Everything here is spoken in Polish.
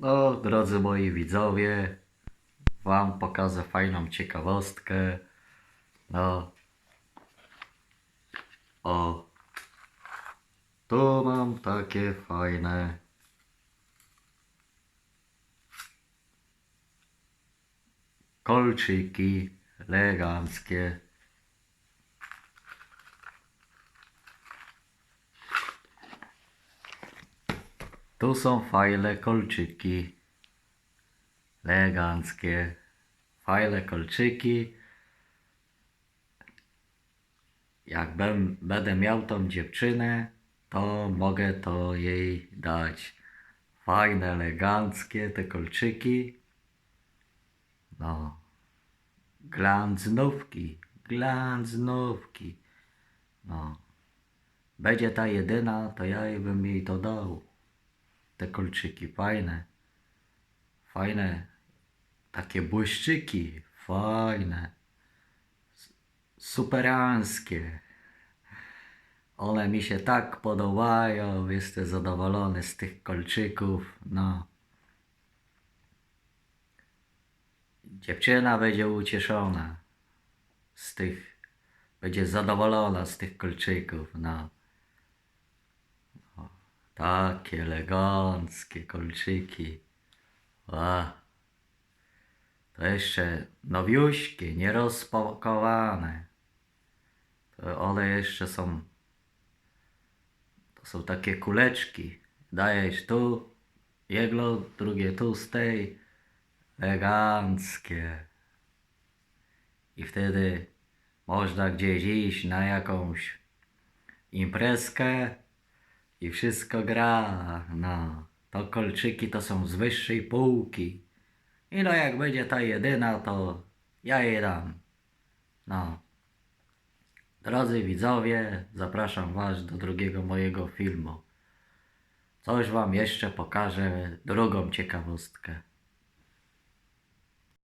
No, drodzy moi widzowie, Wam pokażę fajną ciekawostkę. No. O. Tu mam takie fajne. Kolczyki eleganckie. Tu są fajne kolczyki. Eleganckie. Fajne kolczyki. Jak będę miał tą dziewczynę, to mogę to jej dać. Fajne, eleganckie te kolczyki. No. Glanznówki. Glanznówki. No. Będzie ta jedyna, to ja bym jej to dał. Te kolczyki fajne. Fajne. Takie błyszczyki. Fajne. Superanskie. One mi się tak podobają. Jestem zadowolony z tych kolczyków. No. Dziewczyna będzie ucieszona z tych, będzie zadowolona z tych kolczyków, no. Takie eleganckie kolczyki. A. To jeszcze nowiuśkie, nierozpakowane. To one jeszcze są, to są takie kuleczki. Dajesz tu, jedno, drugie tu z tej. Eleganckie. I wtedy można gdzieś iść na jakąś imprezkę i wszystko gra. No, to kolczyki to są z wyższej półki. I no jak będzie ta jedyna, to ja jej dam. No. Drodzy widzowie, zapraszam Was do drugiego mojego filmu. Coś Wam jeszcze pokażę, drugą ciekawostkę.